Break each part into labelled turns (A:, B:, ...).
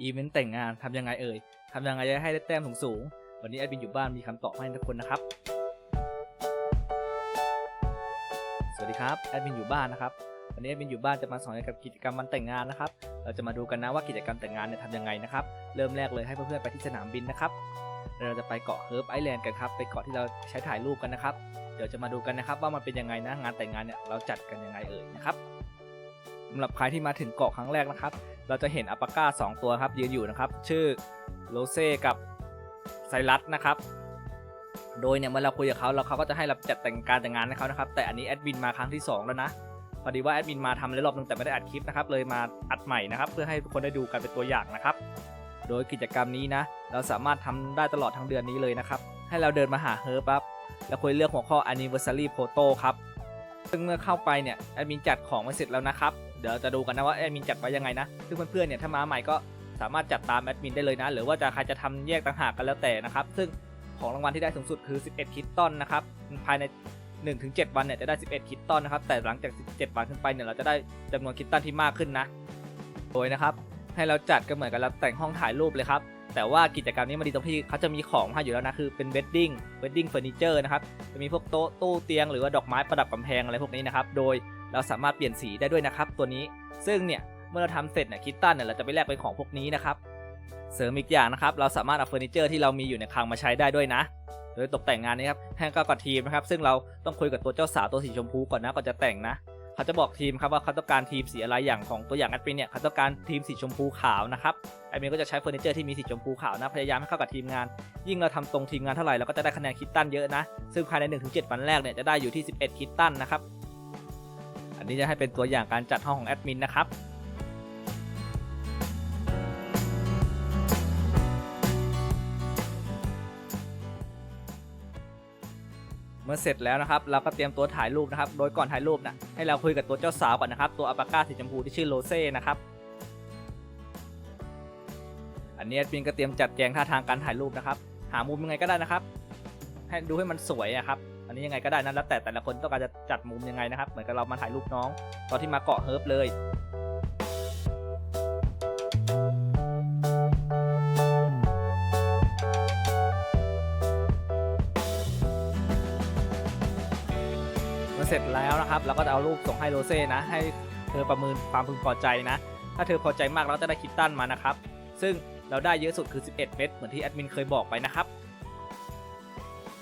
A: อีเวนต์แต่งงานทำยังไงเอ่ยทำยังไงจะให้ได้แต้มสูงๆวันนี้แอดมินอยู่บ้านมีคำตอบให้ทุกคนนะครับ สวัสดีครับแอดมินอยู่บ้านนะครับวันนี้แอดมินอยู่บ้านจะมาสอนเกี่ยวกับกิจกรรมวันแต่งงานนะครับ เราจะมาดูกันนะว่ากิจกรรมแต่งงานเนี่ยทำยังไงนะครับ เริ่มแรกเลยให้เพื่อนๆไปที่สนามบินนะครับเราจะไปเกาะเฮิร์บไอแลนด์กันครับไปเกาะที่เราใช้ถ่ายรูปกันนะครับ เดี๋ยวจะมาดูกันนะครับ ว่ามันเป็นยังไงนะงานแต่งงานเนี่ยเราจัดกันยังไงเอ่ยนะครับสำหรับใครที่มาถึงเกาะครั้งแรกนะครับ เราจะเห็นอัปปก้าสองตัวครับยืนอยู่นะครับ ชื่อโรเซ่กับไซรัสนะครับ โดยเนี่ยเมื่อเราคุยกับเขาเราเขาก็จะให้เราจัดแต่งการแต่งงานให้เขานะครับ แต่อันนี้แอดมินมาครั้งที่สองแล้วนะ พอดีว่าแอดมินมาทำแล้วรอบนึงแต่ไม่ได้อัดคลิปนะครับ เลยมาอัดใหม่นะครับ เพื่อให้ทุกคนได้ดูกันเป็นตัวอย่างนะครับ โดยกิจกรรมนี้นะ เราสามารถทำได้ตลอดทั้งเดือนนี้เลยนะครับ ให้เราเดินมาหาเฮิร์บปั๊บแล้วคุยเลือกหัวข้อ anniversary photo ครับ ซึ่งเมื่อเข้าไปเนี่ยแอดมินจัดของไว้เสร็จแล้วนะครับ เดี๋ยวจะดูกันนะว่าแอดมินจัดไว้ยังไงนะ ซึ่งเพื่อนๆเนี่ยถ้ามาใหม่ก็สามารถจัดตามแอดมินได้เลยนะ หรือว่าจะใครจะทำแยกต่างหากกันแล้วแต่นะครับ ซึ่งของรางวัลที่ได้สูงสุดคือ 11 คิตตันนะครับ ภายใน 1-7 วันเนี่ยจะได้ 11 คิตตันนะครับ แต่หลังจาก 17 วันขึ้นไปเนี่ยเราจะได้จำนวนคิตตันที่มากขึ้นนะ โดยนะครับ ให้เราจัดก็เหมือนกับเราแต่งห้องถ่ายรูปเลยครับ แต่ว่ากิจกรรมนี้มันดีตรงที่เขาจะมีของให้อยู่แล้วนะ คือเป็น wedding wedding furniture นะครับ จะมีพวกโต๊ะ ตู้ เตียง หรือว่าดอกไม้ประดับกำแพงอะไรพวกนี้นะครับ โดย เราสามารถเปลี่ยนสีได้ด้วยนะครับตัวนี้ซึ่งเนี่ยเมื่อเราทำเสร็จเนี่ยคิตตันเนี่ยเราจะไปแลกเป็นของพวกนี้นะครับเสริมอีกอย่างนะครับเราสามารถเอาเฟอร์นิเจอร์ที่เรามีอยู่ในคลังมาใช้ได้ด้วยนะ โดยตกแต่งงานนี้ครับแห้งก็กับทีมนะครับซึ่งเราต้องคุยกับตัวเจ้าสาวตัวสีชมพูก่อนนะก่อนจะแต่งนะเขาจะบอกทีมครับว่าเขาต้องการทีมสีอะไรอย่างของตัวอย่างแอดมินเนี่ยเขาต้องการทีมสีชมพูขาวนะครับแอดมินก็จะใช้เฟอร์นิเจอร์ที่มีสีชมพูขาวนะพยายามให้เข้ากับทีมงาน ยิ่งเราทำตรงทีมงานเท่าไหร่เราก็จะได้คะแนนคิตตันเยอะนะ ซึ่งภายใน 1-7วันแรกเนี่ยจะได้อยู่ที่ 11 คิตตันนะครับ อันนี้จะให้เป็นตัวอย่างการจัดห้องของแอดมินนะครับเมื่อเสร็จแล้วนะครับเราก็เตรียมตัวถ่ายรูปนะครับ โดยก่อนถ่ายรูปนะให้เราคุยกับตัวเจ้าสาวก่อนนะครับ ตัวอัปปาก้าสีชมพูที่ชื่อโรเซ่นะครับ อันนี้แอดมินก็เตรียมจัดแจงท่าทางการถ่ายรูปนะครับ หามุมยังไงก็ได้นะครับ ให้ดูให้มันสวยอะครับ อันนี้ยังไงก็ได้นะแล้วแต่แต่ละคนต้องการจะจัดมุมยังไงนะครับ เหมือนกับเรามาถ่ายรูปน้อง ตอนที่มาเกาะเฮิร์บเลยเมื่อเสร็จแล้วนะครับเราก็จะเอารูปส่งให้โรเซ่นะ ให้เธอประเมินความพึงพอใจนะ ถ้าเธอพอใจมากเราจะได้คิตตันมานะครับ ซึ่งเราได้เยอะสุดคือ 11 เม็ดเหมือนที่แอดมินเคยบอกไปนะครับ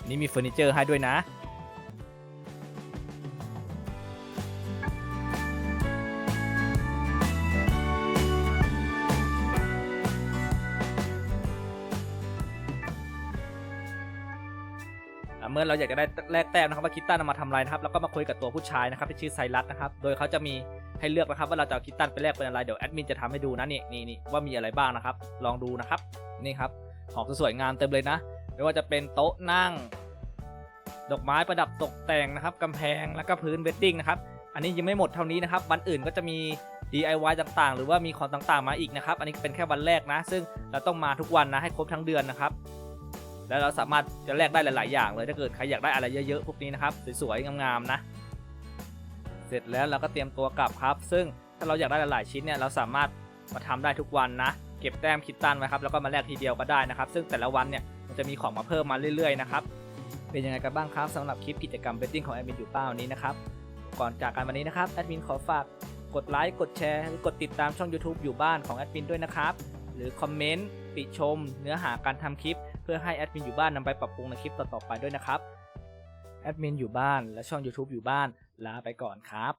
A: นี่มีเฟอร์นิเจอร์ให้ด้วยนะ เมื่อเราอยากจะได้แลกแต้มนะครับว่าคิตตันเอามาทำอะไรนะครับแล้วก็มาคุยกับตัวผู้ชายนะครับที่ชื่อไซรัสนะครับโดยเขาจะมีให้เลือกนะครับว่าเราจะเอาคิตตันไปแลกเป็นอะไรเดี๋ยวแอดมินจะทำให้ดูนะนี่นี่นี่ว่ามีอะไรบ้างนะครับ ลองดูนะครับนี่ครับของสวยๆงามเต็มเลยนะ ไม่ว่าจะเป็นโต๊ะนั่ง ดอกไม้ประดับตกแต่งนะครับกำแพงแล้วก็พื้นเวดดิ้งนะครับ อันนี้ยังไม่หมดเท่านี้นะครับ วันอื่นก็จะมี DIY ต่างๆ หรือว่ามีของต่างๆ มาอีกนะครับ อันนี้เป็นแค่วันแรกนะ ซึ่งเราต้องมาทุกวันนะให้ครบทั้งเดือนนะครับ แล้วเราสามารถจะแลกได้หลาย ๆ อย่างเลยถ้าเกิดใครอยากได้อะไรเยอะๆพวกนี้นะครับสวยๆงามๆนะ เสร็จแล้วเราก็เตรียมตัวกลับครับ ซึ่งถ้าเราอยากได้หลายๆชิ้นเนี่ยเราสามารถมาทำได้ทุกวันนะ เก็บแต้มคิดตันไว้ครับแล้วก็มาแลกทีเดียวก็ได้นะครับ ซึ่งแต่ละวันเนี่ยมันจะมีของมาเพิ่มมาเรื่อยๆนะครับเป็นยังไงกันบ้างครับสำหรับคลิปกิจกรรมเบตติ้งของแอดมินอยู่เป้านี้นะครับก่อนจากกันวันนี้นะครับแอดมินขอฝากกดไลค์กดแชร์หรือกดติดตามช่อง YouTube อยู่บ้านของแอดมินด้วยนะครับหรือคอมเมนต์ติชม เนื้อหาการทำคลิป เพื่อให้แอดมินอยู่บ้านนำไปปรับปรุงในคลิปต่อๆไปด้วยนะครับแอดมินอยู่บ้านและช่อง YouTube อยู่บ้านลาไปก่อนครับ